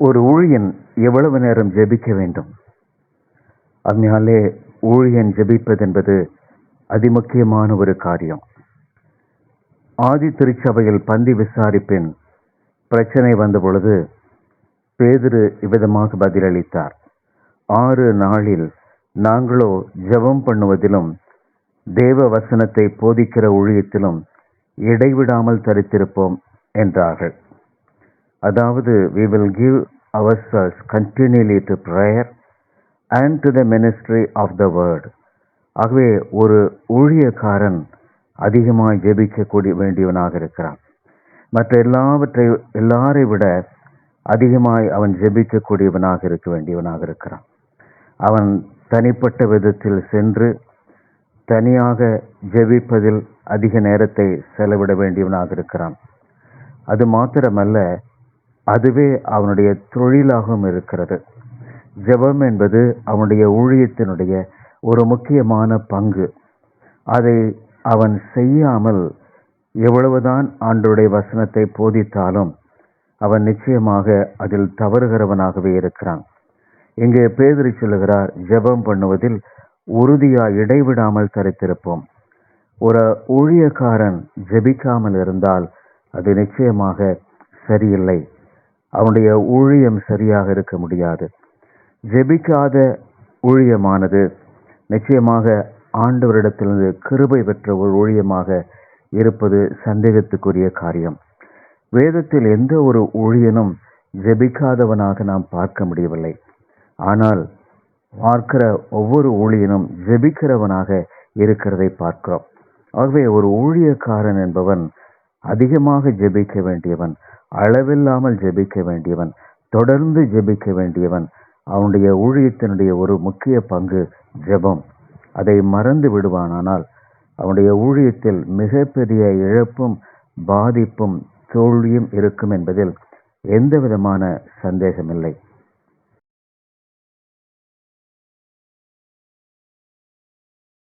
ஒரு ஊழியன் எவ்வளவு நேரம் ஜெபிக்க வேண்டும்? அதனாலே ஊழியன் ஜெபிப்பதென்பது அதிமுக்கியமான ஒரு காரியம். ஆதி திருச்சபையில் பந்தி விசாரிப்பின் பிரச்சனை வந்த பொழுது பேதுரு இவ்விதமாக பதிலளித்தார். ஆறு நாளில் நாங்களோ ஜெபம் பண்ணுவதிலும் தேவ வசனத்தை போதிக்கிற ஊழியத்திலும் இடைவிடாமல் தரித்திருப்போம் என்றார்கள். அதாவது we will give our selves continually to prayer and to the ministry of the word ஆகவே ஒரு ஊழியக்காரன் அதிகமாக ஜெபிக்கக்கூடிய வேண்டியவனாக இருக்கிறான். மற்ற எல்லாவற்றை எல்லாரை விட அதிகமாய் அவன் ஜெபிக்கக்கூடியவனாக இருக்க வேண்டியவனாக இருக்கிறான். அவன் தனிப்பட்ட விதத்தில் சென்று தனியாக ஜெபிப்பதில் அதிக நேரத்தை செலவிட வேண்டியவனாக இருக்கிறான். அது மாத்திரமல்ல அதுவே அவனுடைய தொழிலாகவும் இருக்கிறது. ஜெபம் என்பது அவனுடைய ஊழியத்தினுடைய ஒரு முக்கியமான பங்கு. அதை அவன் செய்யாமல் எவ்வளவுதான் ஆண்டுடைய வசனத்தை போதித்தாலும் அவன் நிச்சயமாக அதில் தவறுகிறவனாகவே இருக்கிறான். இங்கே பேதறி சொல்லுகிறார் ஜெபம் பண்ணுவதில் உறுதியா இடைவிடாமல் தரித்திருப்போம். ஒரு ஊழியக்காரன் ஜெபிக்காமல் இருந்தால் அது நிச்சயமாக சரியில்லை. அவனுடைய ஊழியம் சரியாக இருக்க முடியாது. ஜெபிக்காத ஊழியமானது நிச்சயமாக ஆண்டவரிடத்திலிருந்து கிருபை பெற்ற ஒரு ஊழியமாக இருப்பது சந்தேகத்துக்குரிய காரியம். வேதத்தில் எந்த ஒரு ஊழியனும் ஜெபிக்காதவனாக நாம் பார்க்க முடியவில்லை. ஆனால் பார்க்கிற ஒவ்வொரு ஊழியனும் ஜெபிக்கிறவனாக இருக்கிறதை பார்க்கிறோம். ஆகவே ஒரு ஊழியக்காரன் என்பவன் அதிகமாக ஜெபிக்க வேண்டியவன் அளவில்லாமல் ஜெபிக்க வேண்டியவன் தொடர்ந்து ஜெபிக்க வேண்டியவன் அவனுடைய ஊழியத்தினுடைய ஒரு முக்கிய பங்கு ஜெபம். அதை மறந்து விடுவானானால் அவனுடைய ஊழியத்தில் மிகப்பெரிய இழப்பும் பாதிப்பும் தோல்வியும் இருக்கும் என்பதில் எந்த விதமான சந்தேகமில்லை.